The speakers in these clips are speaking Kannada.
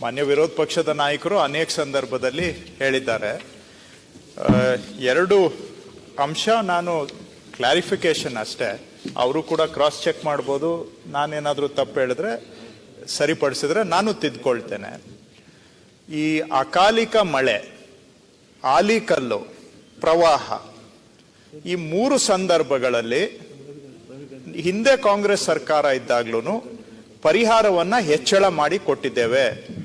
ಮಾನ್ಯ ವಿರೋಧ ಪಕ್ಷದ ನಾಯಕರು ಅನೇಕ ಸಂದರ್ಭದಲ್ಲಿ ಹೇಳಿದ್ದಾರೆ. ಎರಡು ಅಂಶ ನಾನು ಕ್ಲಾರಿಫಿಕೇಶನ್ ಅಷ್ಟೇ. ಅವರು ಕೂಡ ಕ್ರಾಸ್ ಚೆಕ್ ಮಾಡ್ಬೋದು. ನಾನೇನಾದರೂ ತಪ್ಪು ಹೇಳಿದ್ರೆ ಸರಿಪಡಿಸಿದ್ರೆ ನಾನು ತಿದ್ಕೊಳ್ತೇನೆ. ಈ ಅಕಾಲಿಕ ಮಳೆ ಆಲಿಕಲ್ಲು ಪ್ರವಾಹ ಈ ಮೂರು ಸಂದರ್ಭಗಳಲ್ಲಿ ಹಿಂದೆ ಕಾಂಗ್ರೆಸ್ ಸರ್ಕಾರ ಇದ್ದಾಗ್ಲೂ ಪರಿಹಾರವನ್ನ ಹೆಚ್ಚಳ ಮಾಡಿ ಕೊಟ್ಟಿದ್ದೇವೆ.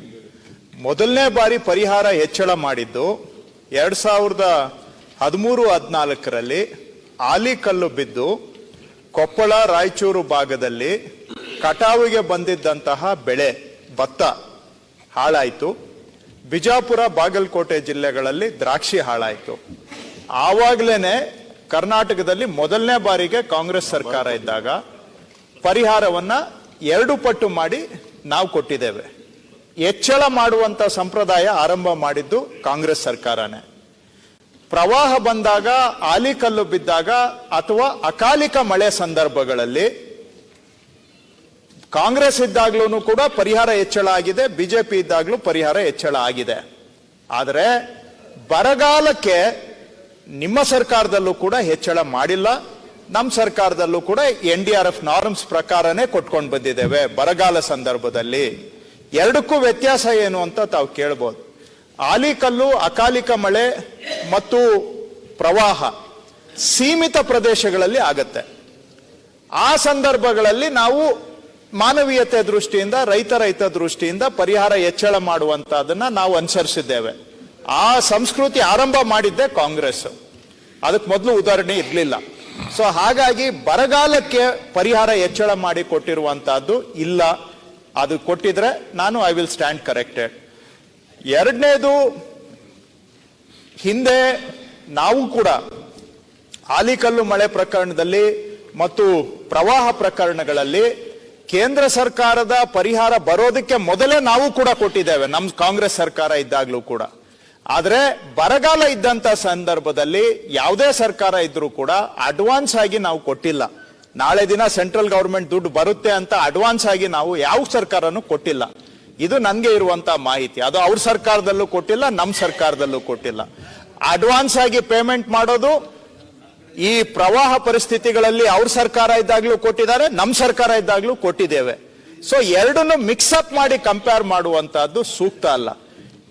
ಮೊದಲನೇ ಬಾರಿ ಪರಿಹಾರ ಹೆಚ್ಚಳ ಮಾಡಿದ್ದು ಎರಡು ಸಾವಿರದ ಹದಿಮೂರು, ಹದಿನಾಲ್ಕರಲ್ಲಿ ಆಲಿಕಲ್ಲು ಬಿದ್ದು ಕೊಪ್ಪಳ, ರಾಯಚೂರು ಭಾಗದಲ್ಲಿ ಕಟಾವಿಗೆ ಬಂದಿದ್ದಂತಹ ಬೆಳೆ, ಭತ್ತ ಹಾಳಾಯಿತು. ಬಿಜಾಪುರ, ಬಾಗಲಕೋಟೆ ಜಿಲ್ಲೆಗಳಲ್ಲಿ ದ್ರಾಕ್ಷಿ ಹಾಳಾಯಿತು. ಆವಾಗಲೇ ಕರ್ನಾಟಕದಲ್ಲಿ ಮೊದಲನೇ ಬಾರಿಗೆ ಕಾಂಗ್ರೆಸ್ ಸರ್ಕಾರ ಇದ್ದಾಗ ಪರಿಹಾರವನ್ನು ಎರಡು ಪಟ್ಟು ಮಾಡಿ ನಾವು ಕೊಟ್ಟಿದ್ದೇವೆ. ಹೆಚ್ಚಳ ಮಾಡುವಂತ ಸಂಪ್ರದಾಯ ಆರಂಭ ಮಾಡಿದ್ದು ಕಾಂಗ್ರೆಸ್ ಸರ್ಕಾರನೇ. ಪ್ರವಾಹ ಬಂದಾಗ ಆಲಿಕಲ್ಲು ಬಿದ್ದಾಗ ಅಥವಾ ಅಕಾಲಿಕ ಮಳೆ ಸಂದರ್ಭಗಳಲ್ಲಿ ಕಾಂಗ್ರೆಸ್ ಇದ್ದಾಗ್ಲೂ ಕೂಡ ಪರಿಹಾರ ಹೆಚ್ಚಳ ಆಗಿದೆ, ಬಿಜೆಪಿ ಇದ್ದಾಗ್ಲೂ ಪರಿಹಾರ ಹೆಚ್ಚಳ ಆಗಿದೆ. ಆದರೆ ಬರಗಾಲಕ್ಕೆ ನಿಮ್ಮ ಸರ್ಕಾರದಲ್ಲೂ ಕೂಡ ಹೆಚ್ಚಳ ಮಾಡಿಲ್ಲ, ನಮ್ಮ ಸರ್ಕಾರದಲ್ಲೂ ಕೂಡ N D R F norms ಪ್ರಕಾರನೇ ಕೊಟ್ಕೊಂಡು ಬಂದಿದ್ದೇವೆ ಬರಗಾಲ ಸಂದರ್ಭದಲ್ಲಿ. ಎರಡಕ್ಕೂ ವ್ಯತ್ಯಾಸ ಏನು ಅಂತ ತಾವು ಕೇಳ್ಬೋದು. ಆಲಿಕಲ್ಲು, ಅಕಾಲಿಕ ಮಳೆ ಮತ್ತು ಪ್ರವಾಹ ಸೀಮಿತ ಪ್ರದೇಶಗಳಲ್ಲಿ ಆಗತ್ತೆ. ಆ ಸಂದರ್ಭಗಳಲ್ಲಿ ನಾವು ಮಾನವೀಯತೆ ದೃಷ್ಟಿಯಿಂದ, ರೈತ ರೈತ ದೃಷ್ಟಿಯಿಂದ ಪರಿಹಾರ ಹೆಚ್ಚಳ ಮಾಡುವಂತಹದನ್ನ ನಾವು ಅನುಸರಿಸಿದ್ದೇವೆ. ಆ ಸಂಸ್ಕೃತಿ ಆರಂಭ ಮಾಡಿದ್ದೆ ಕಾಂಗ್ರೆಸ್. ಅದಕ್ಕೆ ಮೊದಲು ಉದಾಹರಣೆ ಇರಲಿಲ್ಲ. ಸೊ ಹಾಗಾಗಿ ಬರಗಾಲಕ್ಕೆ ಪರಿಹಾರ ಹೆಚ್ಚಳ ಮಾಡಿ ಕೊಟ್ಟಿರುವಂತಹದ್ದು ಇಲ್ಲ. ಅದು ಕೊಟ್ಟಿದ್ರೆ ನಾನು ಐ ವಿಲ್ ಸ್ಟ್ಯಾಂಡ್ ಕರೆಕ್ಟೆಡ್ ಎರಡನೇದು, ಹಿಂದೆ ನಾವು ಕೂಡ ಆಲಿಕಲ್ಲು ಮಳೆ ಪ್ರಕರಣದಲ್ಲಿ ಮತ್ತು ಪ್ರವಾಹ ಪ್ರಕರಣಗಳಲ್ಲಿ ಕೇಂದ್ರ ಸರ್ಕಾರದ ಪರಿಹಾರ ಬರೋದಕ್ಕೆ ಮೊದಲೇ ನಾವು ಕೂಡ ಕೊಟ್ಟಿದ್ದೇವೆ ನಮ್ಮ ಕಾಂಗ್ರೆಸ್ ಸರ್ಕಾರ ಇದ್ದಾಗ್ಲೂ ಕೂಡ. ಆದರೆ ಬರಗಾಲ ಇದ್ದಂತ ಸಂದರ್ಭದಲ್ಲಿ ಯಾವುದೇ ಸರ್ಕಾರ ಇದ್ರೂ ಕೂಡ ಅಡ್ವಾನ್ಸ್ ಆಗಿ ನಾವು ಕೊಟ್ಟಿಲ್ಲ. ನಾಳೆ ದಿನ ಸೆಂಟ್ರಲ್ ಗೌರ್ಮೆಂಟ್ ದುಡ್ಡು ಬರುತ್ತೆ ಅಂತ ಅಡ್ವಾನ್ಸ್ ಆಗಿ ನಾವು ಯಾವ ಸರ್ಕಾರನು ಕೊಟ್ಟಿಲ್ಲ. ಇದು ನನಗೆ ಇರುವಂತ ಮಾಹಿತಿ. ಅದು ಅವ್ರ ಸರ್ಕಾರದಲ್ಲೂ ಕೊಟ್ಟಿಲ್ಲ ನಮ್ಮ ಸರ್ಕಾರದಲ್ಲೂ ಕೊಟ್ಟಿಲ್ಲ. ಅಡ್ವಾನ್ಸ್ ಆಗಿ ಪೇಮೆಂಟ್ ಮಾಡೋದು ಈ ಪ್ರವಾಹ ಪರಿಸ್ಥಿತಿಗಳಲ್ಲಿ ಅವ್ರ ಸರ್ಕಾರ ಇದ್ದಾಗ್ಲೂ ಕೊಟ್ಟಿದ್ದಾರೆ ನಮ್ಮ ಸರ್ಕಾರ ಇದ್ದಾಗ್ಲೂ ಕೊಟ್ಟಿದ್ದೇವೆ. ಸೊ ಎರಡನ್ನು ಮಿಕ್ಸ್ ಅಪ್ ಮಾಡಿ ಕಂಪೇರ್ ಮಾಡುವಂತಹದ್ದು ಸೂಕ್ತ ಅಲ್ಲ.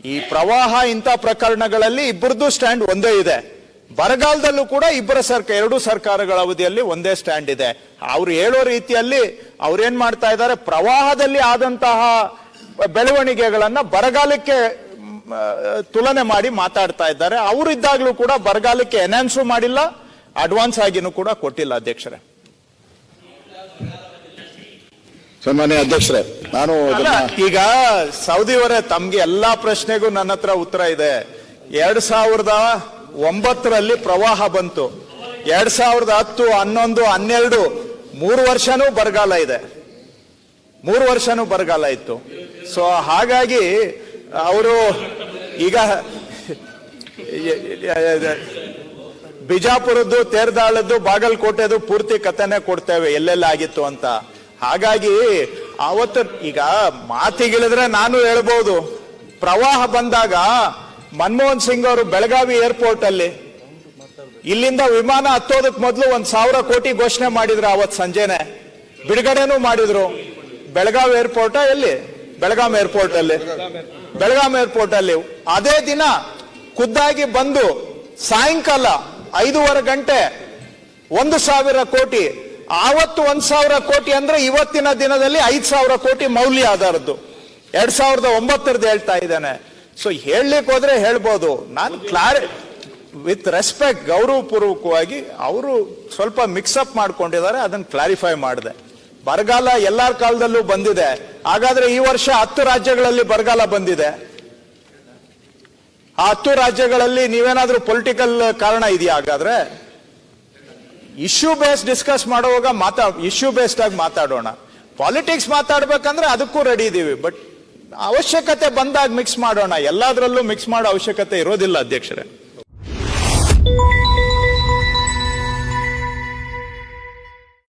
ಈ ಪ್ರವಾಹ ಇಂಥ ಪ್ರಕರಣಗಳಲ್ಲಿ ಇಬ್ಬರದ್ದು ಸ್ಟ್ಯಾಂಡ್ ಒಂದೇ ಇದೆ. ಬರಗಾಲದಲ್ಲೂ ಕೂಡ ಇಬ್ಬರ ಸರ್ಕಾರ ಎರಡೂ ಸರ್ಕಾರಗಳ ಅವಧಿಯಲ್ಲಿ ಒಂದೇ ಸ್ಟ್ಯಾಂಡ್ ಇದೆ. ಅವ್ರು ಹೇಳೋ ರೀತಿಯಲ್ಲಿ ಅವ್ರೇನ್ ಮಾಡ್ತಾ ಇದ್ದಾರೆ? ಪ್ರವಾಹದಲ್ಲಿ ಆದಂತಹ ಬೆಳವಣಿಗೆಗಳನ್ನ ಬರಗಾಲಕ್ಕೆ ತುಲನೆ ಮಾಡಿ ಮಾತಾಡ್ತಾ ಇದ್ದಾರೆ. ಅವರು ಇದ್ದಾಗ್ಲೂ ಕೂಡ ಬರಗಾಲಕ್ಕೆ ಎನ್ಹಾನ್ಸು ಮಾಡಿಲ್ಲ. ಅಡ್ವಾನ್ಸ್ ಆಗಿನೂ ಕೂಡ ಕೊಟ್ಟಿಲ್ಲ ಅಧ್ಯಕ್ಷರೇ. ಸನ್ಮಾನ್ಯ ಅಧ್ಯಕ್ಷರೇ ನಾನು ಈಗ ಸೌದಿಯವರೇ ತಮ್ಗೆ ಎಲ್ಲಾ ಪ್ರಶ್ನೆಗೂ ನನ್ನ ಹತ್ರ ಉತ್ತರ ಇದೆ. ಎರಡ್ ಸಾವಿರದ ಒಂಬತ್ತರಲ್ಲಿ ಪ್ರವಾಹ ಬಂತು. ಎರಡ್ ಸಾವಿರದ ಹತ್ತು, ಹನ್ನೊಂದು, ಹನ್ನೆರಡು, ಮೂರು ವರ್ಷನೂ ಬರಗಾಲ ಇದೆ. ಮೂರು ವರ್ಷನೂ ಬರಗಾಲ ಇತ್ತು. ಸೊ ಹಾಗಾಗಿ ಅವರು ಈಗ ಬಿಜಾಪುರದ್ದು, ತೇರ್ದಾಳದ್ದು, ಬಾಗಲಕೋಟೆದು ಪೂರ್ತಿ ಕಥೆನೆ ಕೊಡ್ತೇವೆ, ಎಲ್ಲೆಲ್ಲ ಆಗಿತ್ತು ಅಂತ. ಹಾಗಾಗಿ ಅವತ್ತು ಈಗ ಮಾತಿಗಿಳಿದ್ರೆ ನಾನು ಹೇಳ್ಬೋದು. ಪ್ರವಾಹ ಬಂದಾಗ ಮನಮೋಹನ್ ಸಿಂಗ್ ಅವರು ಬೆಳಗಾವಿ ಏರ್ಪೋರ್ಟ್ ಅಲ್ಲಿ ಇಲ್ಲಿಂದ ವಿಮಾನ ಹತ್ತೋದಕ್ ಮೊದಲು ಒಂದ್ ಸಾವಿರ ಕೋಟಿ ಘೋಷಣೆ ಮಾಡಿದ್ರು ಅವತ್ ಸಂಜೆನೆ. ಬಿಡುಗಡೆನೂ ಮಾಡಿದ್ರು. ಬೆಳಗಾವಿ ಏರ್ಪೋರ್ಟ್ ಎಲ್ಲಿ? ಬೆಳಗಾಂ ಏರ್ಪೋರ್ಟ್ ಅಲ್ಲಿ ಬೆಳಗಾಂ ಏರ್ಪೋರ್ಟ್ ಅಲ್ಲಿ ಅದೇ ದಿನ ಖುದ್ದಾಗಿ ಬಂದು ಸಾಯಂಕಾಲ ಐದೂವರೆ ಗಂಟೆ ಒಂದು ಸಾವಿರ ಕೋಟಿ, ಆವತ್ತು ಒಂದ್ ಸಾವಿರ ಕೋಟಿ ಅಂದ್ರೆ ಇವತ್ತಿನ ದಿನದಲ್ಲಿ ಐದ್ ಸಾವಿರ ಕೋಟಿ ಮೌಲ್ಯ ಆಧಾರದ್ದು ಎರಡ್ ಸಾವಿರದ ಒಂಬತ್ತರದ್ದು ಹೇಳ್ತಾ ಇದ್ದೇನೆ. ಸೊ ಹೇಳಲಿಕ್ಕೆ ಹೋದ್ರೆ ಹೇಳ್ಬೋದು. ನಾನು ಕ್ಲಾರಿ ವಿತ್ ರೆಸ್ಪೆಕ್ಟ್ ಗೌರವಪೂರ್ವಕವಾಗಿ ಅವರು ಸ್ವಲ್ಪ ಮಿಕ್ಸಪ್ ಮಾಡ್ಕೊಂಡಿದ್ದಾರೆ, ಅದನ್ನು ಕ್ಲಾರಿಫೈ ಮಾಡಿದೆ. ಬರಗಾಲ ಎಲ್ಲಾರ ಕಾಲದಲ್ಲೂ ಬಂದಿದೆ. ಹಾಗಾದ್ರೆ ಈ ವರ್ಷ ಹತ್ತು ರಾಜ್ಯಗಳಲ್ಲಿ ಬರಗಾಲ ಬಂದಿದೆ. ಆ ಹತ್ತು ರಾಜ್ಯಗಳಲ್ಲಿ ನೀವೇನಾದ್ರೂ ಪೊಲಿಟಿಕಲ್ ಕಾರಣ ಇದೆಯಾ ಹಾಗಾದ್ರೆ? ಇಶ್ಯೂ ಬೇಸ್ ಡಿಸ್ಕಸ್ ಮಾಡುವಾಗ ಮಾತಾ ಇಶ್ಯೂ ಬೇಸ್ಡ್ ಆಗಿ ಮಾತಾಡೋಣ. ಪಾಲಿಟಿಕ್ಸ್ ಮಾತಾಡ್ಬೇಕಂದ್ರೆ ಅದಕ್ಕೂ ರೆಡಿ ಇದೀವಿ. ಬಟ್ ಅವಶ್ಯಕತೆ ಬಂದಾಗ ಮಿಕ್ಸ್ ಮಾಡೋಣ. ಎಲ್ಲಾದ್ರಲ್ಲೂ ಮಿಕ್ಸ್ ಮಾಡೋ ಅವಶ್ಯಕತೆ ಇರೋದಿಲ್ಲ ಅಧ್ಯಕ್ಷರೇ.